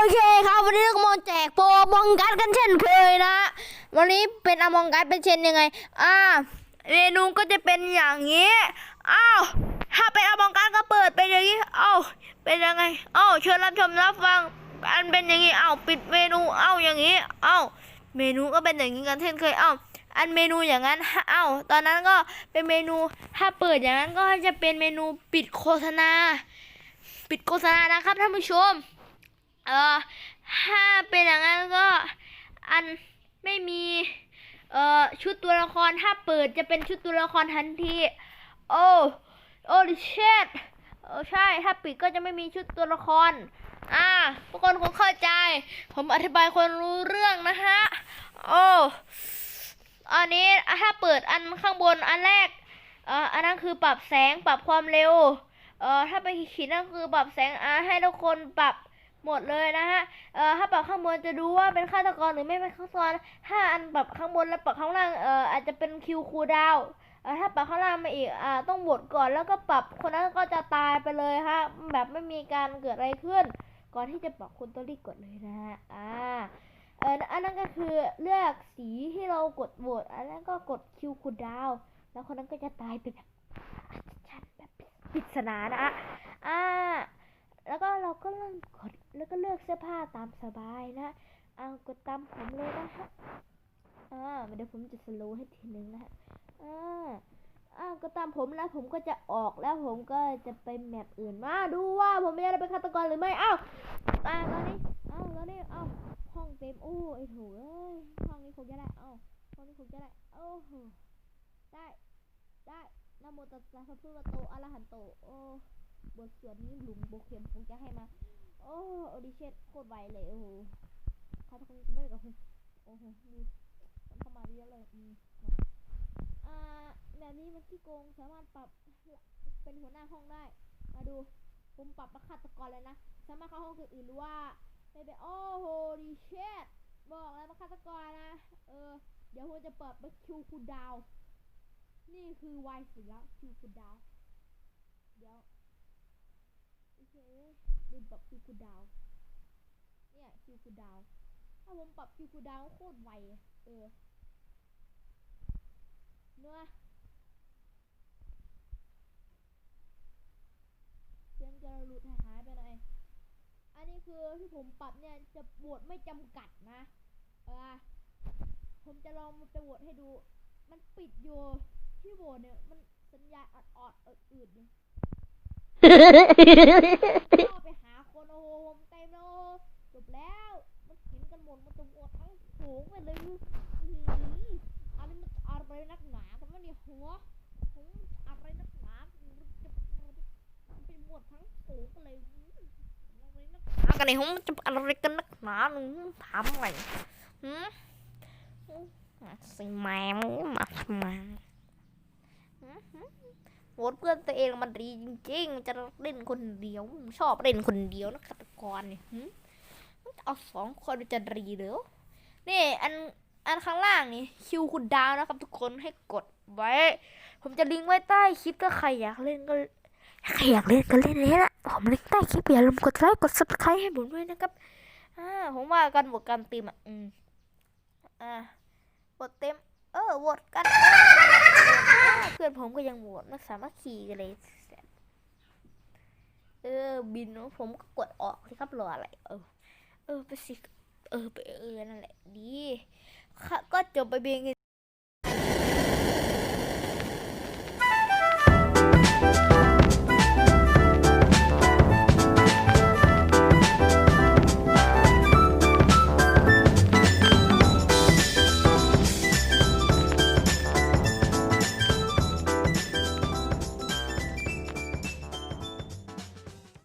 โอเคครับวันนี้เราก็มาแจกโปรมองกัดกันเช่นเคยนะ วันนี้เป็นอมองกัดเป็นเช่นยังไง อ่าเมนูก็จะเป็นอย่างนี้อ้าวถ้าเป็นอมองกัดก็เปิดเป็นอย่างนี้อ้าวเป็นยังไงอ้าวเชิญรับชมรับฟัง อันเป็นอย่างนี้อ้าวปิดเมนูอ้าวอย่างนี้อ้าวเมนูก็เป็นอย่างนี้กันเช่นเคยอ้าวอันเมนูอย่างนั้นอ้าวตอนนั้นก็เป็นเมนูถ้าเปิดอย่างนั้นก็จะเป็นเมนูปิดโฆษณา ปิดโฆษณานะครับท่านผู้ชม เออถ้าเป็นอย่างนั้นก็อันไม่มีเอ่อชุดตัวละครถ้าเปิดจะเป็นชุดตัวละครทันที โอ้โอ้ดิเชตเออใช่ถ้าปิดก็จะไม่มีชุดตัวละคร อ่าทุกคนคงเข้าใจ ผมอธิบายคนรู้เรื่องนะฮะโอ้อันนี้ถ้าเปิดอันข้างบนอันแรกเอ่ออันนั้นคือปรับแสงปรับความเร็วเอ่อถ้าไปขีดนั่นคือปรับแสงอ่าให้ทุกคนปรับ หมดเลยนะฮะ เอ่อ ถ้าปรับข้างบนจะดูว่าเป็นฆาตกรหรือไม่เป็นฆาตกรถ้าอันปรับข้างบนแล้วปรับข้างล่าง เอ่อ อาจจะเป็นคิวคูดาวเอ่อถ้าปรับข้างล่างมาอีก อ่า ต้องโหวตก่อนแล้วก็ปรับคนนั้นก็จะตายไปเลยฮะ แบบไม่มีการเกิดอะไรขึ้น ก่อนที่จะปรับคุณต้องรีบกดเลยนะฮะ อ่า เอออันนั้นก็คือเลือกสีที่เรากดโหวต อันนั้นก็กดคิวคูดาว แล้วคนนั้นก็จะตายไปแบบชัดแบบปริศนานะฮะอ่า แล้วก็เราก็เริ่มกดแล้วก็เลือกเสื้อผ้าตามสบายนะอ่ากดตามผมเลยนะฮะอ่าเดี๋ยวผมจะสโลว์ให้ทีนึงนะฮะอ่าอ่าก็ตามผมแล้วผมก็จะออกแล้วผมก็จะไปแมปอื่นมาดูว่าผมจะได้เป็นฆาตกรหรือไม่อ้าวตายตอนนี้อ้าวตอนนี้อ้าวห้องเต็มโอ้ไอ้โถเอ้ยห้องนี้คงจะได้อ้าวห้องนี้คงจะได้โอ้โหได้ได้นโมตัสสะพระพุทธโตอะระหันโตโอ้ บทสวดนี้หลุมโบเข็มคงจะให้มา โอ้โอดิเชตโคตรไวเลยโอ้โหเขาคงจะไม่กับผมโอ้โหดูมันเข้ามาเยอะเลยอืมอ่าแบบนี้มันขี้โกงสามารถปรับเป็นหัวหน้าห้องได้ มาดูผมปรับประฆาตกรเลยนะสามารถเข้าห้องคนอื่นหรือว่าไม่เป็นโอ้โหดิเชตบอกแล้วประฆาตกรนะเออเดี๋ยวผมจะเปิดเป็นคิวคูลดาว นี่คือไวสุดแล้วคิวคูลดาว เดี๋ยว ลืมปรับคิวคูดาว เนี่ยคิวคูดาว ถ้าผมปรับคิวคูดาวโคตรไว เออเนื้อเสียงจะหลุดหายไปหน่อย อันนี้คือที่ผมปรับเนี่ยจะโหวตไม่จำกัดนะ เออ ผมจะลองไปโหวตให้ดู มันปิดอยู่ที่โหวตเนี่ย มันสัญญาณออดๆอืดๆเนี่ย ไปหาคนโอ้มเต็มโลจบแล้ว มันเห็นกันหมดมันจะหมดทั้งฝูงไปเลยอื้อหืออันนี้มันอะไรนักหนาทำไมเนี่ยหัวผมอะไรนักหนามันจะมันหมดทั้งฝูงไปเลยอื้ออะไรนักหนากันเนี่ยผมจะอะไรกันนักหนาหนูถามหน่อยหืมสิแม่มึงมาทำไมหืมหืม โหวตเพื่อนตัวเองมันดีจริงๆ จะเล่นคนเดียวชอบเล่นคนเดียวนะฆาตกรเนี่ยมันจะเอาสองคนมันจะดีเด้อนี่อันอันข้างล่างนี่คิวคุณดาวนะครับ ทุกคนให้กดไว้ ผมจะลิงก์ไว้ใต้คลิปก็ใครอยากเล่นก็ใครอยากเล่นก็เล่นเลยนะผมลิงก์ใต้คลิปอย่าลืมกดไลค์กด subscribe ให้ผมด้วยนะครับอ่าผมว่ากันบวกกันตีมอะอืมอ่าบทเต็ม เออหวตกัน เพื่อนผมก็ยังโหวตไม่สามารถขี่กันเลยเออบินเนอะผมก็กดออกสิครับรออะไร เออ เออไปสิ เออไปเออนั่นแหละดีก็จบไปเบียง